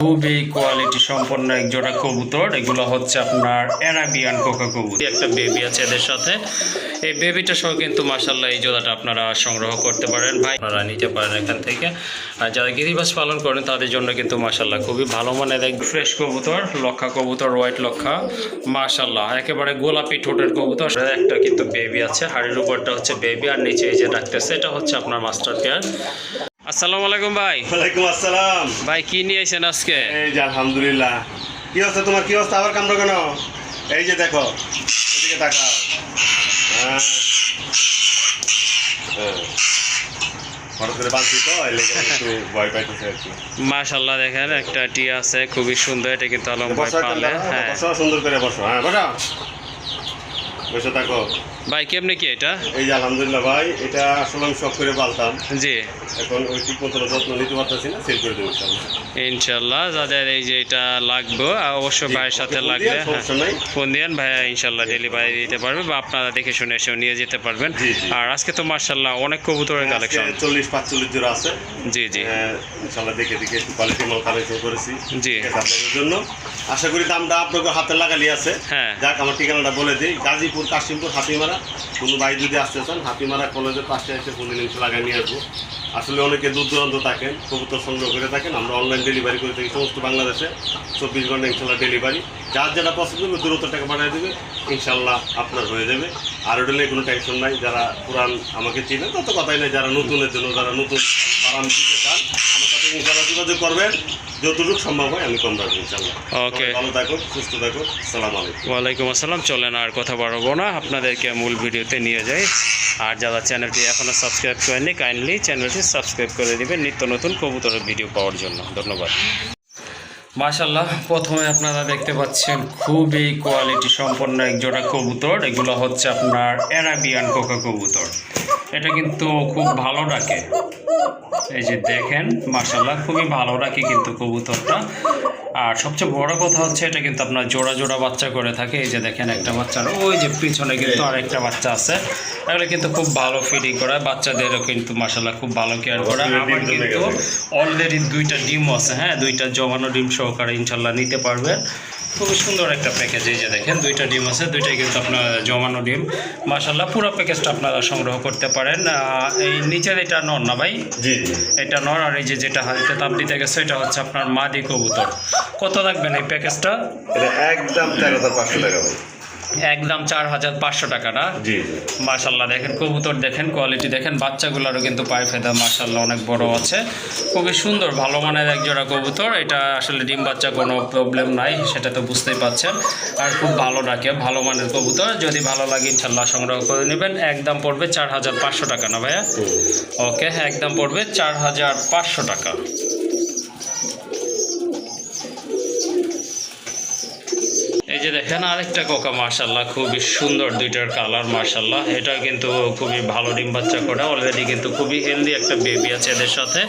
খুবই কোয়ালিটি সম্পন্ন এক জোড়া কবুতর। এগুলো হচ্ছে আপনার অ্যারাবিয়ান কোকা কবুতর। একটা বেবি আছে এদের সাথে। এই বেবিটা সহ কিন্তু মাসাল্লাহ এই জোড়াটা আপনারা সংগ্রহ করতে পারেন। ভাই, আপনারা নিতে পারেন এখান থেকে। আর যারা গিরিবাস পালন করেন, তাদের জন্য কিন্তু মাসাল্লাহ খুবই ভালো মানের এক ফ্রেশ কবুতর, লক্ষা কবুতর হোয়াইট লক্ষা। মাসাল্লাহ একেবারে গোলাপি ঠোঁটের কবুতর। একটা কিন্তু বেবি আছে, হাড়ির উপরটা হচ্ছে বেবি আর নিচে এই যে রাখতেছে এটা হচ্ছে আপনার মাস্টার পেয়ার আসসালামু আলাইকুম ভাই। ওয়ালাইকুম আসসালাম। ভাই কি নিয়ে আজকে? এই যে আলহামদুলিল্লাহ। কি অবস্থা তোমার? কি অবস্থা? আবার কামড়ো কেন? এই যে দেখো এদিকে তাকাও। হ্যাঁ। হ্যাঁ। হঠাৎ করে বাঁধছি তো এই লেগে একটু ভয় পাইতেছে আর কি। মাশাল্লাহ দেখেন একটা টিয়া আছে খুবই সুন্দর এটা কিন্তু আলম ভাই পালে হ্যাঁ। সুন্দর করে বসো হ্যাঁ বসো। বসে থাকো। ভাই কেমনি কি এটা? এই যে আলহামদুলিল্লাহ ভাই এটা আসলে আমি শখ করে পালতাম। জি। এখন ওই ঠিক মতো যত্ন নিতে পারতেছি না সেল করে দেবো ইনশাল্লাহ। যাদের এই যে এটা লাগবে আর অবশ্যই ভাইয়ের সাথে ফোন সমস্যা নাই। ফোন দিয়েন ভাইয়া ইনশাল্লাহ ডেলিভারি দিতে পারবে বা আপনারা দেখে শুনে এসেও নিয়ে যেতে পারবেন। আর আজকে তো মার্শাল্লাহ অনেক কবুতরের কালেকশন চল্লিশ পাঁচচল্লিশ জোড়া আছে। জি জি। হ্যাঁ, ইনশাল্লাহ দেখে দেখে একটু কোয়ালিটি মাল কালেকশন করেছি জি। আপনাদের জন্য। আশা করি দামটা আপনাকে হাতে লাগালি আছে। হ্যাঁ। যাক আমার ঠিকানাটা বলে দিই। গাজীপুর কাশিমপুর হাতিমারা। কোনো ভাই যদি আসতে চান, হাতিমারা কলেজের পাশে এসে কোনো জিনিস লাগাই নিয়ে আসব। আসলে অনেকে দূর দূরান্ত থাকেন, কবুতর সংগ্রহ করে থাকেন, আমরা অনলাইন ডেলিভারি করে থাকি সমস্ত বাংলাদেশে। চব্বিশ ঘণ্টা ইনশাল্লাহ ডেলিভারি যার যেটা পছন্দ হবে দূরত্ব টাকা পাঠিয়ে দেবে, ইনশাল্লাহ আপনার হয়ে যাবে। আর ওটা নিয়ে কোনো টেনশন নাই, যারা পুরান আমাকে চিনে তত কথাই নাই, যারা নতুনের জন্য, যারা নতুন ফার্ম দিতে চান, আমার সাথে ইনশাল্লাহ যোগাযোগ করবেন। যতটুকু সম্ভব হয় আমি কম রাখব ইনশাল্লাহ ওকে। ভালো থাকো সুস্থ থাকো সালাম আলাইকুম। ওয়ালাইকুম আসসালাম চলেন আর কথা বাড়াবো না। আপনাদেরকে মূল ভিডিওতে নিয়ে যাই। আর যারা চ্যানেলটি এখনও সাবস্ক্রাইব করেননি কাইন্ডলি চ্যানেলটি সাবস্ক্রাইব করে দেবেন। নিত্য নতুন কবুতরের ভিডিও পাওয়ার জন্য। ধন্যবাদ। মাশাল্লাহ প্রথমে আপনারা দেখতে পাচ্ছেন খুবই কোয়ালিটি সম্পন্ন এক জোড়া কবুতর। এগুলো হচ্ছে আপনার অ্যারাবিয়ান কোকা কবুতর। এটা কিন্তু খুব ভালো ডাকে। এই যে দেখেন মাশাল্লাহ খুবই ভালো ডাকে কিন্তু কবুতরটা। আর সবচেয়ে বড় কথা হচ্ছে এটা কিন্তু আপনার জোড়া জোড়া বাচ্চা করে থাকে। এই যে দেখেন একটা বাচ্চার ওই যে পিছনে কিন্তু আরেকটা বাচ্চা আছে। এগুলো কিন্তু খুব ভালো ফিডিং করা। বাচ্চাদেরও কিন্তু মাশাল্লাহ খুব ভালো কেয়ার করা। আমার কিন্তু অলরেডি দুইটা ডিম আছে হ্যাঁ? দুইটা জমানো ডিম সহকারে ইনশাল্লাহ নিতে পারবেন। খুবই সুন্দর একটা প্যাকেজ এই যে দেখেন দুইটা ডিম আছে দুইটাই কিন্তু আপনার জমানো ডিম। মাশাল্লাহ পুরো প্যাকেজটা আপনারা সংগ্রহ করতে পারেন। এই নিচের এটা নর না ভাই? জি এটা নর আর এই যে যেটা হাতে তাপ দিতে গেছে এটা হচ্ছে আপনার মাদি কবুতর। কত লাগবেন এই প্যাকেজটা এটা একদম তেরো হাজার পাঁচশো টাকা ভাই। একদম চার হাজার পাঁচশো টাকা না? জি মাশাল্লাহ দেখেন কবুতর দেখেন কোয়ালিটি দেখেন বাচ্চাগুলোরও কিন্তু পায়ে ফেদা মাশাল্লাহ অনেক বড় আছে। খুবই সুন্দর ভালো মানের এক জোড়া কবুতর। এটা আসলে ডিম বাচ্চা কোনো প্রবলেম নাই সেটা তো বুঝতেই পাচ্ছেন। আর খুব ভালো ডাকে ভালো মানের কবুতর। যদি ভালো লাগে ইনশাল্লাহ সংগ্রহ করে নেবেন। একদম পড়বে চার হাজার পাঁচশো টাকা না ভাইয়া? ওকে একদম পড়বে চার হাজার পাঁচশো টাকা। এই যে দেখেন আরেকটা কোকা মার্শাল্লাহ খুবই সুন্দর দুইটার কালার মার্শাল্লাহ এটা কিন্তু খুবই ভালো ডিম বাচ্চা করে অলরেডি কিন্তু খুবই হেলদি একটা বেবি আছে এদের সাথে।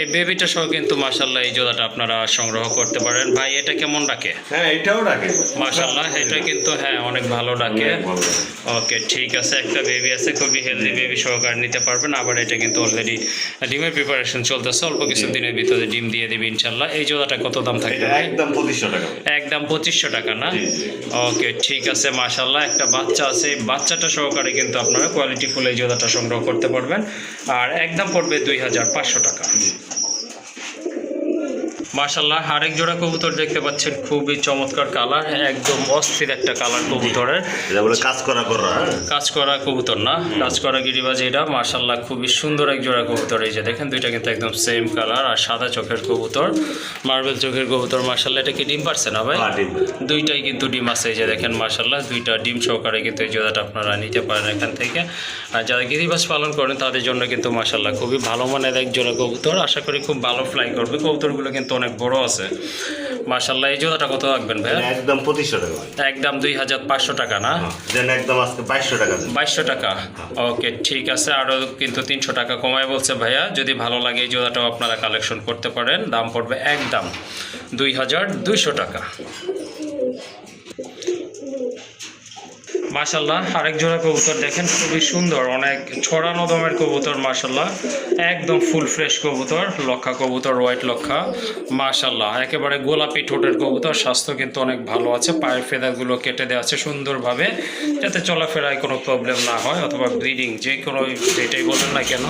এই বেবিটা সহ কিন্তু মার্শাল্লাহ এই জোড়াটা আপনারা সংগ্রহ করতে পারেন। ভাই এটা কেমন ডাকে? হ্যাঁ এটাও রাখে মার্শাল্লাহ এটা কিন্তু হ্যাঁ অনেক ভালো ডাকে। ওকে ঠিক আছে একটা বেবি আছে খুবই হেলদি বেবি সহকারে নিতে পারবেন। আবার এটা কিন্তু অলরেডি ডিমের প্রিপারেশন চলতেছে। অল্প কিছু দিনের ভিতরে ডিম দিয়ে দিবে ইনশাল্লাহ এই জোড়াটা কত দাম থাকবে? এটা একদম পঁচিশশো টাকা। একদম পঁচিশশো টাকা না। ওকে ঠিক আছে মাশাল্লাহ একটা বাচ্চা আছে। বাচ্চাটা সহকারে কিন্তু আপনারা কোয়ালিটি ফুল এই জোড়াটা সংগ্রহ করতে পারবেন। আর একদম পড়বে দুই হাজার পাঁচশো টাকা। মাশাল্লাহ আরেক জোড়া কবুতর দেখতে পাচ্ছেন খুবই চমৎকার কালার একদম অস্থির একটা কালার কবুতরের। কাজ করা করা হ্যাঁ? কাজ করা কবুতর না কাজ করা গিরিবাজ এটা মার্শাল্লাহ খুবই সুন্দর এক জোড়া কবুতর এই যে দেখেন দুইটা কিন্তু একদম সেম কালার আর সাদা চোখের কবুতর মার্বেল চোখের কবুতর মার্শাল্লাহ এটা কি ডিম পারছে না ভাই? হ্যাঁ। দুইটাই কিন্তু ডিম আছে এই যে দেখেন মার্শাল্লাহ দুইটা ডিম সহকারে কিন্তু এই জোড়াটা আপনারা নিতে পারেন এখান থেকে। আর যারা গিরিবাজ পালন করেন তাদের জন্য কিন্তু মার্শাল্লাহ খুবই ভালো মানের এক জোড়া কবুতর আশা করি খুব ভালো ফ্লাই করবে কবুতরগুলো কিন্তু অনেক বড় আছে। মার্শাল্লাহ এই জোড়াটা কত রাখবেন ভাইয়া? একদম পঁচিশশো টাকা একদম দুই হাজার পাঁচশো টাকা না? একদম আজকে বাইশশো টাকা বাইশশো টাকা? ওকে ঠিক আছে। আরও কিন্তু তিনশো টাকা কমায় বলছে ভাইয়া। যদি ভালো লাগে এই জোড়াটাও আপনারা কালেকশন করতে পারেন। দাম পড়বে একদম দুই হাজার দুইশো টাকা। মাশাল্লাহ আরেক জোড়া কবুতর দেখেন, খুবই সুন্দর, অনেক ছড়ানো দমের কবুতর মাশাল্লাহ একদম ফুল ফ্রেশ কবুতর লক্ষা কবুতর, হোয়াইট লক্ষা মাশাল্লাহ একেবারে গোলাপি ঠোঁটের কবুতর, স্বাস্থ্য কিন্তু অনেক ভালো আছে, পায়ের ফেদাগুলো কেটে দেওয়া আছে সুন্দরভাবে, যাতে চলাফেরায় কোনো প্রবলেম না হয় অথবা ব্রিডিং যে কোনো যেটাই বলেন না কেন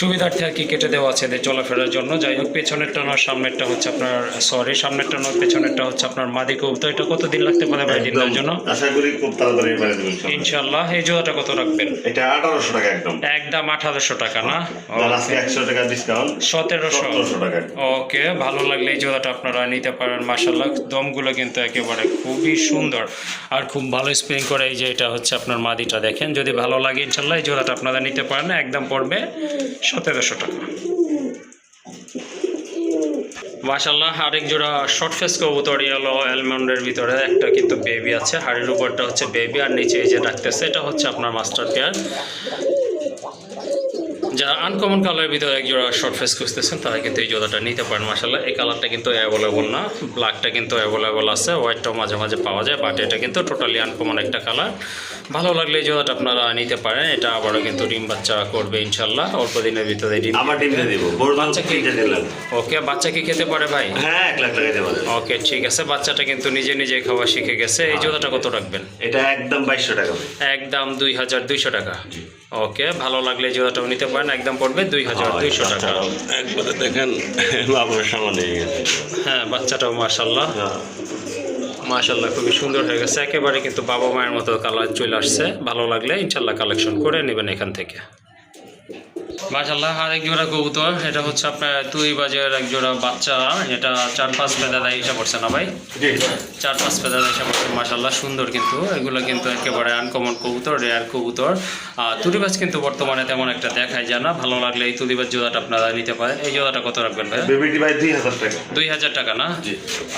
সুবিধার্থে আর কি কেটে দেওয়া আছে এদের চলাফেরার জন্য। যাই হোক পেছনেরটা নয় সামনেরটা হচ্ছে আপনার সরি সামনেরটা নয় পেছনেরটা হচ্ছে আপনার মাদি কবুতর এটা কতদিন লাগতে পারে ভাই ডিমের জন্য? আশা করি খুব তাড়াতাড়ি পেরে ইনশাআল্লাহ। এই জোড়াটা কত রাখবেন? এটা আঠারোশো টাকা একদম। একদম আঠারোশো টাকা না? আজকে একশো টাকা ডিসকাউন্ট সতেরোশো। সতেরোশো টাকা। ওকে ভালো লাগলে এই জোড়াটা আপনারা নিতে পারেন মাসাল্লাহ দমগুলো কিন্তু একেবারে খুবই সুন্দর। আর খুব ভালো স্প্রিং করে এই যে এটা হচ্ছে আপনার মাদিটা দেখেন? যদি ভালো লাগে ইনশাল্লাহ এই জোড়াটা আপনারা নিতে পারেন একদম পড়বে। সতেরোশো টাকা। মাশাল্লাহ আরেক জোড়া শর্ট ফেস কবুতর ইয়েলো অ্যালমন্ডের ভিতরে একটা কিন্তু বেবি আছে। হাড়ির উপরটা হচ্ছে বেবি আর নিচে এই যে ডাকতেছে, এটা হচ্ছে আপনার মাস্টার পেয়ার যারা আনকমন কালারের ভিতরে এক জোড়া শর্ট ফেস খুঁজতেছেন তারা কিন্তু এই জোড়াটা নিতে পারেন। মাসাল্লাহ এই কালারটা কিন্তু অ্যাভেলেবল না। ব্ল্যাকটা কিন্তু অ্যাভেলেবল আছে হোয়াইটটাও মাঝে মাঝে পাওয়া যায় বাট এটা কিন্তু টোটালি আনকমন একটা কালার ভালো লাগলে এই জোড়াটা আপনারা নিতে পারেন এটা আবারও কিন্তু ডিম বাচ্চা করবে ইনশাল্লাহ অল্প দিনের ভিতরে ডিম দিব। বাচ্চা কি ওকে বাচ্চা কি খেতে পারে ভাই? হ্যাঁ এক লাখ টাকা পারেন ওকে ঠিক আছে। বাচ্চাটা কিন্তু নিজে নিজে খাওয়া শিখে গেছে। এই জোড়াটা কত রাখবেন? এটা একদম বাইশশো টাকা। একদম দুই হাজার দুইশো টাকা। ওকে ভালো লাগলে জোড়াটাও নিতে পারেন। একদম পড়বে দুই হাজার দুইশো টাকা। একবারে দেখেন সামান নিয়ে গেছে। হ্যাঁ বাচ্চাটাও মার্শাল্লাহ হ্যাঁ। মাশাল্লাহ খুবই সুন্দর হয়ে গেছে। একেবারে কিন্তু বাবা মায়ের মতো কালার চলে আসছে। ভালো লাগলে ইনশাল্লাহ কালেকশন করে নেবেন এখান থেকে। মাশাল্লাহ আর এক জোড়া কবুতর এটা হচ্ছে আপনার দুই বাজের এক জোড়া বাচ্চা এটা চার পাঁচ পেদাদা হিসাব করছে না ভাই? চার পাঁচ পেদাদা হিসাব করছে মাশাল্লাহ সুন্দর কিন্তু এগুলো কিন্তু একেবারে আনকমন কবুতর রেয়ার কবুতর। আর তুলিবাজ কিন্তু বর্তমানে তেমন একটা দেখাই যায় না ভালো লাগলে এই তুলিবাজ জোড়াটা আপনারা নিতে পারেন। এই জোড়াটা কত রাখবেন ভাই? ভাই দুই হাজার টাকা। দুই হাজার টাকা না?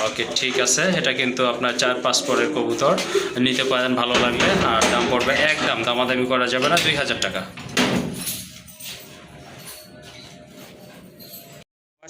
ওকে ঠিক আছে এটা কিন্তু আপনার চার পাঁচ পরের কবুতর নিতে পারেন ভালো লাগলে আর দাম পড়বে একদম দামাদামি করা যাবে না দুই হাজার টাকা।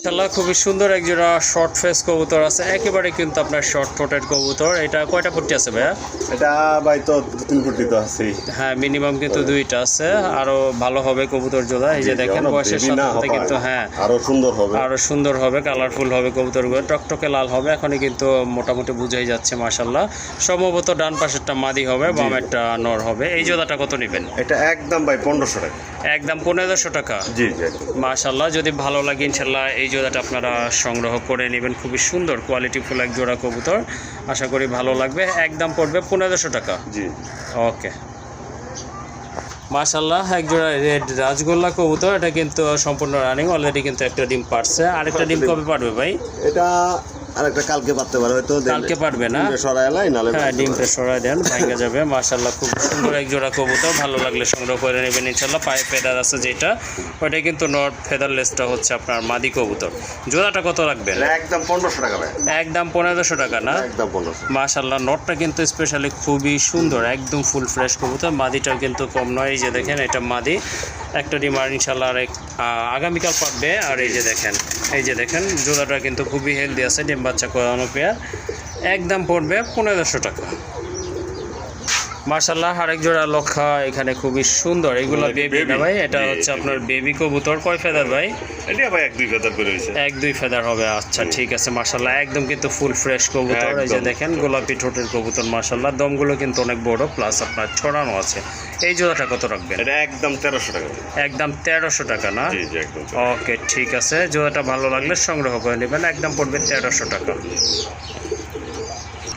মাশাল্লাহ খুবই সুন্দর এক জোড়া শর্ট ফেস কবুতর আছে। একেবারে কিন্তু আপনার শর্ট ঠোঁটের কবুতর। এটা কয়টা ফুটি আছে ভাইয়া? এটা ভাই তো দু তিন কোটি তো আছেই। হ্যাঁ মিনিমাম কিন্তু দুইটা আছে। আরও ভালো হবে কবুতর জোড়া। এই যে দেখেন বয়সের সাথে সাথে কিন্তু হ্যাঁ। আরও সুন্দর হবে। আরও সুন্দর হবে কালারফুল হবে কবুতরগুলো। টকটকে লাল হবে এখনই কিন্তু মোটামুটি বুঝাই যাচ্ছে মাশাল্লাহ সম্ভবত ডান পাশেরটা মাদি হবে বামেরটা নর হবে। এই জোড়াটা কত নেবেন? এটা একদম ভাই পনেরোশো টাকা। একদম পনেরোশো টাকা। জি জি। মাশাল্লাহ যদি ভালো লাগে ইনশাল্লাহ এই জোড়াটা আপনারা সংগ্রহ করে নেবেন। খুবই সুন্দর কোয়ালিটি ফুল এক জোড়া কবুতর। আশা করি ভালো লাগবে। একদম পড়বে পনেরোশো টাকা। জি। ওকে। মাশাল্লাহ এক জোড়া রেড রাজগোল্লা কবুতর। এটা কিন্তু সম্পূর্ণ রানিং অলরেডি কিন্তু একটা ডিম পারছে। আরেকটা ডিম। কবে পারবে ভাই? এটা আরেকটা কালকে পারতে পারে হয়তো কালকে পারবে না? নালে হ্যাঁ ডিমটা দেন ভাঙ্গা যাবে। মাশাল্লাহ খুব সুন্দর এক জোড়া কবুতর ভালো লাগলে সংগ্রহ করে নেবেন ইনশাল্লাহ পায়ে ফেদার আছে যেটা ওইটা কিন্তু নট ফেদারলেসটা হচ্ছে আপনার মাদি কবুতর। জোড়াটা কত রাখবেন? একদম পনেরোশো টাকা একদম পনেরোশো টাকা না? একদম পনেরোশো। মাশাল্লাহ নটটা কিন্তু স্পেশালি খুবই সুন্দর একদম ফুল ফ্রেশ কবুতর। মাদিটা কিন্তু কম নয় এই যে দেখেন এটা মাদি। একটা ডিম আর ইনশাল্লাহ আর এক- আগামীকাল পাবে আর এই যে দেখেন এই যে দেখেন জোড়াটা কিন্তু খুবই হেলদি আছে ডিম বাচ্চা করানো পেয়ার একদম পড়বে পনেরোশো টাকা। মার্শাল্লাহ আরেক জোড়া লক্ষা এখানে খুবই সুন্দর। এগুলো বেবি না ভাই? এটা হচ্ছে আপনার বেবি কবুতর। কয় ফেদার ভাই? এটা ভাই এক দুই ফেদার করে হয়েছে। এক দুই ফেদার হবে আচ্ছা ঠিক আছে মার্শাল্লাহ একদম কিন্তু ফুল ফ্রেশ কবুতর। এই যে দেখেন গোলাপি ঠোঁটের কবুতর মার্শাল্লাহ দমগুলো কিন্তু অনেক বড় প্লাস আপনার ছড়ানো আছে। এই জোড়াটা কত রাখবেন? এটা একদম তেরোশো টাকা। একদম তেরোশো টাকা না? জি জি একদম ওকে ঠিক আছে জোড়াটা ভালো লাগলে সংগ্রহ করে নেবেন একদম পড়বে তেরোশো টাকা।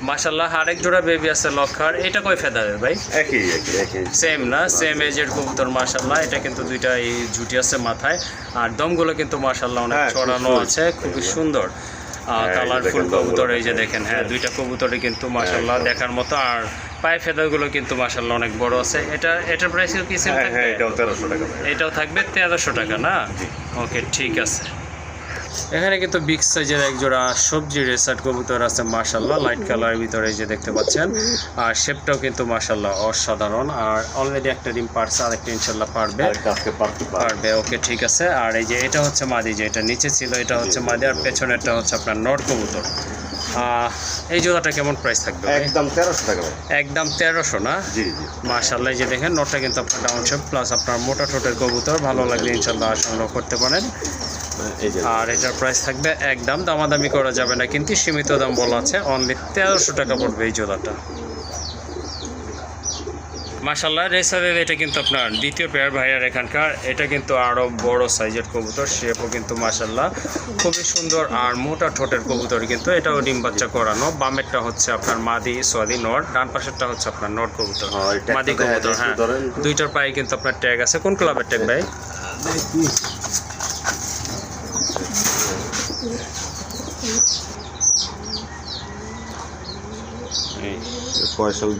মাশাল্লাহ আরেক জোড়া বেবি আছে লক্ষার। এটা কয় ফেদারের ভাই? একই একই সেম না? সেম এজের কবুতর মাশাল্লাহ এটা কিন্তু দুইটা এই জুটি আছে মাথায়। আর দমগুলো কিন্তু মাশাল্লাহ অনেক হ্যাঁ, ছড়ানো আছে খুবই সুন্দর। হ্যাঁ, যে কালারফুল কবুতর এই যে দেখেন হ্যাঁ দুইটা কবুতরে কিন্তু মাশাল্লাহ দেখার মতো। আর পায়ে ফেদারগুলো কিন্তু মাশাল্লাহ অনেক বড় আছে। এটা এটার প্রাইস কি সেম হ্যাঁ থাকবে? হ্যাঁ এটাও তেরোশো টাকা। এটাও থাকবে তেরোশো টাকা না? ওকে ঠিক আছে। এখানে কিন্তু বিগ সাইজের এক জোড়া সবজি রেসার্ট কবুতর আছে মাশাল্লাহ লাইট কালারের ভিতরে যে দেখতে পাচ্ছেন। আর শেপটাও কিন্তু মাশাল্লাহ অসাধারণ। আর অলরেডি একটা ডিম পারছে আর একটা ইনশাল্লাহ পারবে। পারবে ওকে ঠিক আছে। আর এই যে এটা হচ্ছে মাদি যে এটা নিচে ছিল এটা হচ্ছে মাদি। আর পেছনেরটা হচ্ছে আপনার নর কবুতর। আহ, এই জোড়াটা কেমন প্রাইস থাকবে একদম তেরোশো টাকা একদম তেরোশো না? জি জি। মার্শাল্লাহ যে দেখেন নটটা কিন্তু আপনার ডাউন শেপ প্লাস আপনার মোটা ঠোঁটের কবুতর। ভালো লাগলে ইনশাল্লাহ সংগ্রহ করতে পারেন। আর এটার প্রাইস থাকবে একদম দামাদামি করা যাবে না কিন্তু সীমিত দাম বলা আছে। অনলি তেরোশো টাকা পড়বে এই জোড়াটা। মাসাল্লাহ রেসারের এটা কিন্তু আপনার দ্বিতীয় পেয়ার ভাইয়ার এখানকার। এটা কিন্তু আরও বড় সাইজের কবুতর শেপও কিন্তু মাসাল্লাহ খুবই সুন্দর আর মোটা ঠোঁটের কবুতর কিন্তু। এটাও ডিম বাচ্চা করানো। বামেরটা হচ্ছে আপনার মাদি সোয়াদি নট ডান পাশেরটা হচ্ছে আপনার নট কবুতর। হ্যাঁ, মাদি কবুতর হ্যাঁ। দুইটার পায়ে কিন্তু আপনার ট্যাগ আছে। কোন ক্লাবের ট্যাগ ভাই?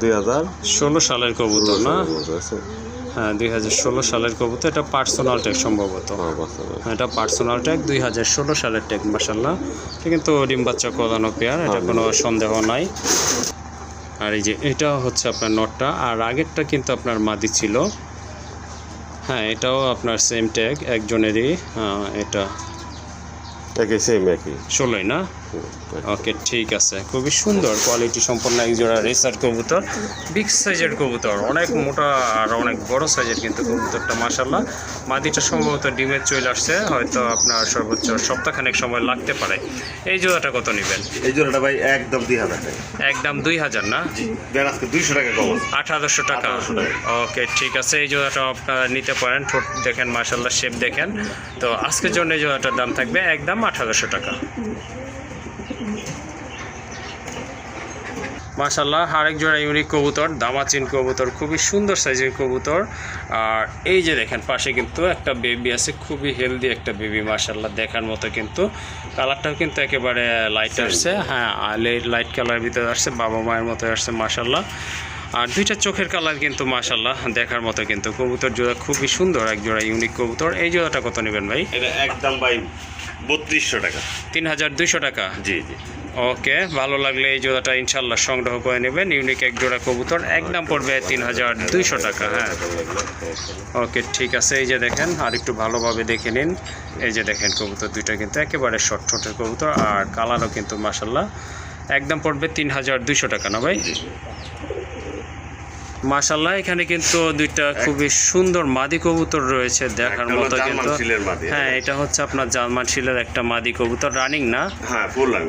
দুই হাজার। ষোলো সালের কবুতর না? হ্যাঁ দুই হাজার ষোলো সালের কবুতর এটা পার্সোনাল ট্যাগ সম্ভবত। হ্যাঁ। এটা পার্সোনাল ট্যাগ দুই হাজার ষোলো সালের ট্যাগ মাসাল্লাহ এটা কিন্তু ডিম বাচ্চা করানো পেয়ার এটা কোনো সন্দেহ নাই। আর এই যে এটা হচ্ছে আপনার নটটা আর আগেরটা কিন্তু আপনার মাদি ছিল। হ্যাঁ এটাও আপনার সেম ট্যাগ একজনেরই আহ, এটা। একই সেম একই। ষোলোই না? ওকে ঠিক আছে। খুবই সুন্দর কোয়ালিটি সম্পন্ন এক জোড়া রেসার কবুতর বিগ সাইজের কবুতর অনেক মোটা আর অনেক বড় সাইজের কিন্তু কবুতরটা মাসাল্লাহ মাদিটা সম্ভবত ডিমের চলে আসছে হয়তো আপনার সর্বোচ্চ সপ্তাহখানেক সময় লাগতে পারে। এই জোড়াটা কত নেবেন? এই জোড়াটা ভাই একদম দুই হাজার একদম দুই হাজার না? দুইশো টাকা কম। আঠারোশো টাকা। 1800 টাকা। ওকে ঠিক আছে। এই জোড়াটা আপনারা নিতে পারেন ঠোঁট দেখেন মাসাল্লাহ শেপ দেখেন। তো আজকের জন্য এই জোড়াটার দাম থাকবে একদম আঠারোশো টাকা। মাশাল্লাহ আরেক জোড়া ইউনিক কবুতর দামাচিন কবুতর খুবই সুন্দর সাইজের কবুতর। আর এই যে দেখেন পাশে কিন্তু একটা বেবি আছে খুবই হেলদি একটা বেবি মাশাল্লাহ দেখার মতো কিন্তু। কালারটাও কিন্তু একেবারে লাইট আসছে হ্যাঁ লাইট কালার ভিতরে আসছে বাবা মায়ের মতো আসছে মাশাল্লাহ আর দুইটা চোখের কালার কিন্তু মাশাল্লাহ দেখার মতো কিন্তু। কবুতর জোড়া খুবই সুন্দর এক জোড়া ইউনিক কবুতর। এই জোড়াটা কত নেবেন ভাই? এটা একদম ভাই বত্রিশশো টাকা। তিন হাজার দুইশো টাকা? জি জি। ওকে ভালো লাগলে এই জোড়াটা ইনশাল্লাহ সংগ্রহ করে নেবেন। ইউনিক এক জোড়া কবুতর একদম পড়বে তিন হাজার দুইশো টাকা হ্যাঁ। ওকে ঠিক আছে এই যে দেখেন আর একটু ভালোভাবে দেখে নিন। এই যে দেখেন কবুতর দুইটা কিন্তু একেবারে শর্ট ঠোঁটের কবুতর আর কালারও কিন্তু মাসাল্লাহ একদম পড়বে তিন হাজার দুইশো টাকা না ভাই? মাসাল্লাহ এখানে কিন্তু দুইটা খুবই সুন্দর মাদি কবুতর রয়েছে দেখার মতো কিন্তু হ্যাঁ। এটা হচ্ছে আপনার জার্মান শিলের একটা মাদি কবুতর রানিং না? হ্যাঁ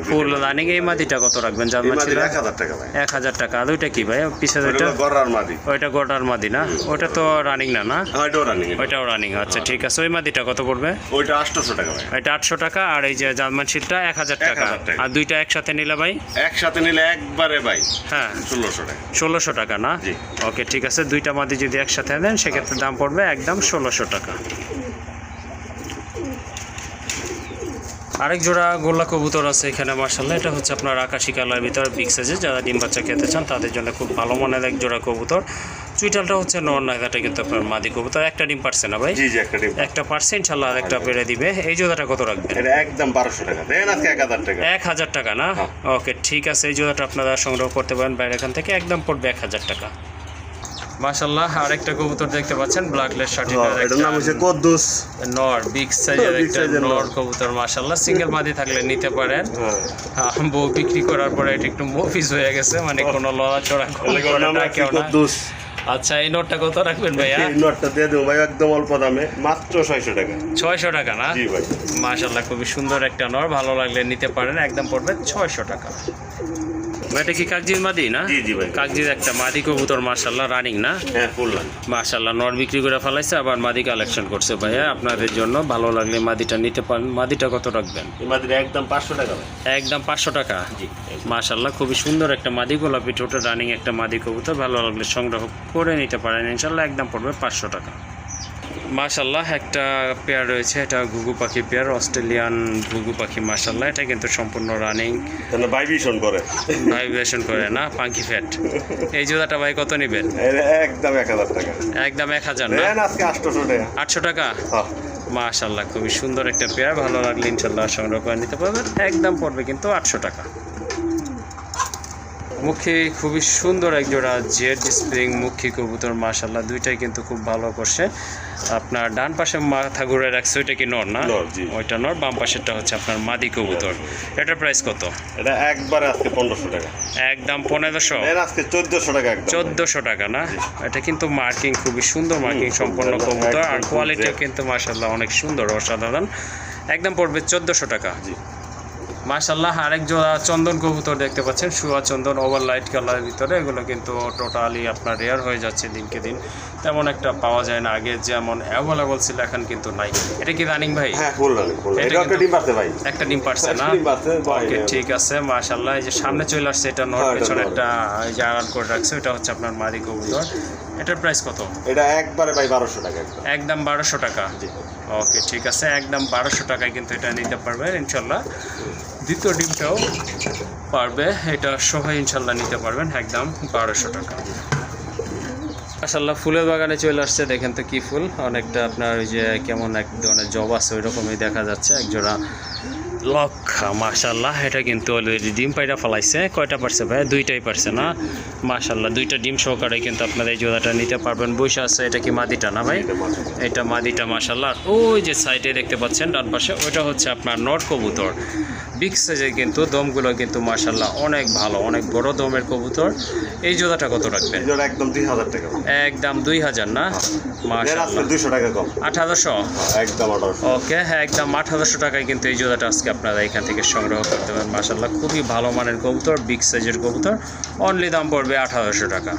ফুল রানিং এই মাদিটা কত রাখবেন জার্মান শিলের? এক হাজার টাকা আর ওইটা কি ভাই? পিছনে ওইটা গড়ার মাদি। গোটার মাদি না? ওটা তো রানিং না না? হ্যাঁ ওইটাও রানিং আচ্ছা ঠিক আছে ওই মাদিটা কত পড়বে? ওইটা আটশোশো টাকা এটা আটশো টাকা আর এই যে জার্মান শিলটা এক হাজার টাকা। আর দুইটা একসাথে নিলে ভাই? একসাথে নিলে একবারে ভাই হ্যাঁ। ষোলোশো টাকা। ষোলোশো টাকা না। ওকে ঠিক আছে দুইটা মাদি যদি একসাথে দেন সেক্ষেত্রে দাম পড়বে একদম ষোলোশো টাকা। আরেক জোড়া গোল্লা কবুতর আছে এখানে মার্শাল্লাহ এটা হচ্ছে আপনার আকাশি কালার ভিতরে বিগ সাইজে যারা ডিম বাচ্চা খেতে চান তাদের জন্য খুব ভালো মানের এক জোড়া কবুতর। চুইটালটা হচ্ছে নর নাগাটা কিন্তু আপনার মাদি কবুতর। একটা ডিম পারছে না ভাই? জি জি একটা ডিম একটা পারছে ইনশাল্লাহ আরেকটা পেরে দিবে। এই জোড়াটা কত রাখবেন? এটা একদম বারোশো টাকা। দেন আজকে এক হাজার টাকা। এক হাজার টাকা না? হ্যাঁ। ওকে ঠিক আছে। এই জোড়াটা আপনারা সংগ্রহ করতে পারেন বাইরে এখান থেকে। একদম পড়বে এক হাজার টাকা। মাশাল্লাহ আরেকটা কবুতর দেখতে পাচ্ছেন ব্ল্যাকলেস হ্যাঁ, এটার নাম হচ্ছে কদ্দুস নর বিগ সাইজের একটা নর। কবুতর মাশাল্লাহ সিঙ্গেল মাদি থাকলে নিতে পারেন। হ্যাঁ। বউ বিক্রি করার পরে এটা একটু মফিস হয়ে গেছে মানে কোনো লড়াচড়া ওর নাম রাখছি কদ্দুস আচ্ছা এই নোটটা কত রাখবেন ভাইয়া? এই নোটটা দিয়ে দেবো ভাই একদম অল্প দামে মাত্র ছয়শো টাকা। ছয়শো টাকা না? জি ভাই। মাশাল্লাহ খুবই সুন্দর একটা নর ভালো লাগলে নিতে পারেন একদম পড়বে ছয়শো টাকা। এটা কি কাকজির মাদি না? জি জি ভাই। কাকজির একটা মাদি কবুতর মাশাল্লাহ রানিং না? হ্যাঁ ফুল লাগে নর বিক্রি করে ফেলাইছে আবার মাদি কালেকশন করছে ভাইয়া। আপনাদের জন্য ভালো লাগলে মাদিটা নিতে পারেন। মাদিটা কত রাখবেন? এই একদম পাঁচশো টাকা একদম পাঁচশো টাকা? জি মাশাল্লাহ খুবই সুন্দর একটা মাদি গোলাপি ঠোঁটের রানিং একটা মাদি কবুতর। ভালো লাগলে সংগ্রহ করে নিতে পারেন। ইনশাল্লাহ একদম পড়বে পাঁচশো টাকা। মাশাল্লাহ একটা পেয়ার রয়েছে এটা ঘুঘু পাখি পেয়ার অস্ট্রেলিয়ান ঘুঘু পাখি মাশাল্লাহ এটা কিন্তু সম্পূর্ণ রানিং তাহলে ভাইব্রেশন করে। ভাইব্রেশন করে না পাঙ্কি ফ্যাট এই জোড়াটা ভাই কত নেবেন? একদম এক হাজার টাকা। একদম এক হাজার না? আজকে আটশোশো টাকা। আটশো টাকা? হ্যাঁ। মাশাল্লাহ খুবই সুন্দর একটা পেয়ার ভালো লাগলে ইনশাল্লাহ সংগ্রহ করে নিতে পারবেন। একদম পড়বে কিন্তু আটশো টাকা। মুখে খুবই সুন্দর এক জোড়া জেড স্প্রিং মুখী কবুতর মাশাল্লাহ দুইটাই কিন্তু খুব ভালো করছে। আপনার ডান পাশে মাথা ঘুরে রাখছে ওইটা কি নর না? ওইটা নর বাম পাশেরটা হচ্ছে আপনার মাদি কবুতর। এটার প্রাইস কত? এটা একবার আজকে পনেরোশো টাকা। একদম পনেরোশো? এর আজকে চোদ্দশো টাকা একদম। চোদ্দোশো টাকা না? এটা কিন্তু মার্কিং খুবই সুন্দর মার্কিং সম্পন্ন কবুতর। আর কোয়ালিটিও কিন্তু মাশাল্লাহ অনেক সুন্দর অসাধারণ। একদম পড়বে চোদ্দোশো টাকা। জি। মাশাল্লাহ আরেক জোড়া চন্দন কবুতর দেখতে পাচ্ছেন। শুয়া চন্দন ওভার লাইট কালারের ভিতরে। এগুলো কিন্তু টোটালি আপনার রেয়ার হয়ে যাচ্ছে দিনকে দিন। তেমন একটা পাওয়া যায় না আগে যেমন অ্যাভেলেবল ছিল এখন কিন্তু নাই। এটা কি রানিং ভাই? হ্যাঁ ফুল রানিং একটা ডিম ভাই। একটা ডিম পারছে না? ডিম পারছে, ভাই, ওকে। ঠিক আছে মাশাল্লাহ এই যে সামনে চলে আসছে এটা নর হ্যাঁ, পেছনে একটা যে আড়াল করে রাখছে এটা হচ্ছে আপনার মাদি কবুতর। এটার প্রাইস কত? এটা একবারে ভাই বারোশো টাকা একদম। একদম বারোশো টাকা। ওকে ঠিক আছে একদম বারোশো টাকায় কিন্তু এটা নিতে পারবেন ইনশাল্লাহ দ্বিতীয় ডিমটাও পারবে। এটা সহ ইনশাল্লাহ নিতে পারবেন একদম বারোশো টাকা। মাসাল্লাহ ফুলের বাগানে চলে আসছে। দেখেন তো কি ফুল। অনেকটা আপনার ওই যে কেমন এক ধরনের জব আছে ওই রকমই দেখা যাচ্ছে। একজোড়া লক্ষা মাশাল্লাহ এটা কিন্তু অলরেডি ডিম পাইটা ফেলাইছে। কয়টা পারছে ভাই? দুইটাই পারছে না? মাশাল্লাহ দুইটা ডিম সহকারে কিন্তু আপনারা এই জোড়াটা নিতে পারবেন। বসে আছে, এটা কি মাদিটা না ভাই? এটা মাদিটা মাশাল্লাহ ওই যে সাইডে দেখতে পাচ্ছেন, ডান পাশে, ওইটা হচ্ছে আপনার নর কবুতর। বিগ সাইজের কিন্তু দমগুলো কিন্তু মাশাল্লাহ অনেক ভালো অনেক বড় দমের কবুতর। এই জোড়াটা কত রাখবেন? একদম দুই হাজার টাকা। একদম দুই হাজার না? আজকে টাকা কম। আঠারোশো? একদম ওকে হ্যাঁ একদম আঠারোশো টাকায় কিন্তু এই জোড়াটা আজকে আপনারা এখান থেকে সংগ্রহ করতে পারেন। মাসাল্লাহ খুবই ভালো মানের কবুতর বিগ সাইজের কবুতর। অনলি দাম পড়বে আঠারোশো টাকা।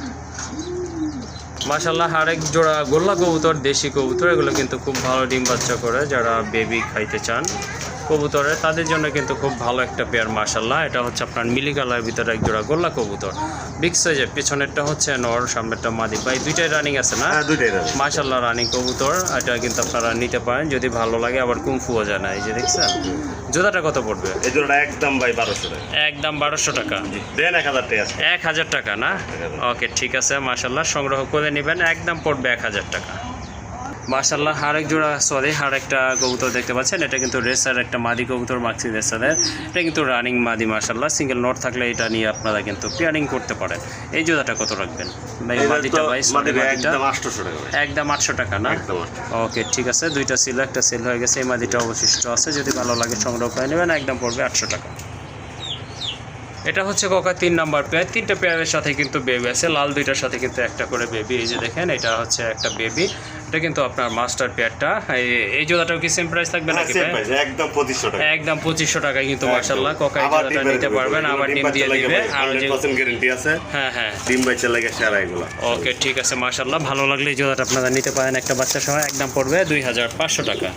মাসাল্লাহ আরেক জোড়া গোল্লা কবুতর দেশি কবুতর এগুলো কিন্তু খুব ভালো ডিম বাচ্চা করে যারা বেবি খাইতে চান। কবুতরের। তাদের জন্য কিন্তু খুব ভালো একটা পেয়ার মাসাল্লাহ এটা হচ্ছে আপনার মিলি কালার ভিতরে এক জোড়া গোল্লা কবুতর। বিগ সাইজের পিছনেরটা হচ্ছে নর সামনেরটা মাদি। ভাই দুইটাই রানিং আছে না? হ্যাঁ দুইটাই রানিং কবুতর। এটা কিন্তু আপনারা নিতে পারেন। যদি ভালো লাগে আবার কুমফুও যায় না এই যে দেখছেন? জোড়াটা কত পড়বে? এই জোড়াটা একদম ভাই বারোশো টাকা। একদম বারোশো টাকা। দেন এক হাজার টাকা এক হাজার টাকা না? ওকে ঠিক আছে মাশাল্লাহ সংগ্রহ করে নেবেন। একদম পড়বে এক হাজার টাকা। মাশাল্লাহ আরেক জোড়া সরি আর একটা কবুতর দেখতে পাচ্ছেন। এটা কিন্তু রেসার একটা মাদি কবুতর মাক্সি রেসারের। এটা কিন্তু রানিং মাদি মাশাল্লাহ সিঙ্গেল নোট থাকলে এটা নিয়ে আপনারা কিন্তু পেয়ারিং করতে পারেন। এই জোড়াটা কত রাখবেন? ভাই মাদিটা ভাই একদম আটশো টাকা না? ওকে ঠিক আছে। দুইটা ছিল একটা সেল হয়ে গেছে। এই মাদিটা অবশিষ্ট আছে। যদি ভালো লাগে সংগ্রহ করে নেবেন একদম পড়বে আটশো টাকা। এটা হচ্ছে কোকা তিন নাম্বার পেয়ার তিনটা পেয়ারের সাথে কিন্তু বেবি আছে। লাল দুইটার সাথে কিন্তু একটা করে বেবি এই যে দেখেন এটা হচ্ছে একটা বেবি এটা কিন্তু আপনার মাস্টার পেয়ারটা এই- জোড়াটাও কি সেম প্রাইস থাকবে হ্যাঁ, নাকি ভাই? একদম 2500 টাকা। একদম 2500 টাকায় কিন্তু মাশাআল্লাহ কোকাই কোকা জোড়াটা নিতে পারবেন আবার ডিম দিয়ে দিবে। আর যে 100% গ্যারান্টি আছে। হ্যাঁ হ্যাঁ। ডিম বাচ্চা লাগে সারা এগুলো। ওকে ঠিক আছে মাশাআল্লাহ। ভালো লাগলে এই জোড়াটা আপনারা নিতে পারেন একটা বাচ্চা সহ একদম পড়বে দুই হাজার পাঁচশো টাকা।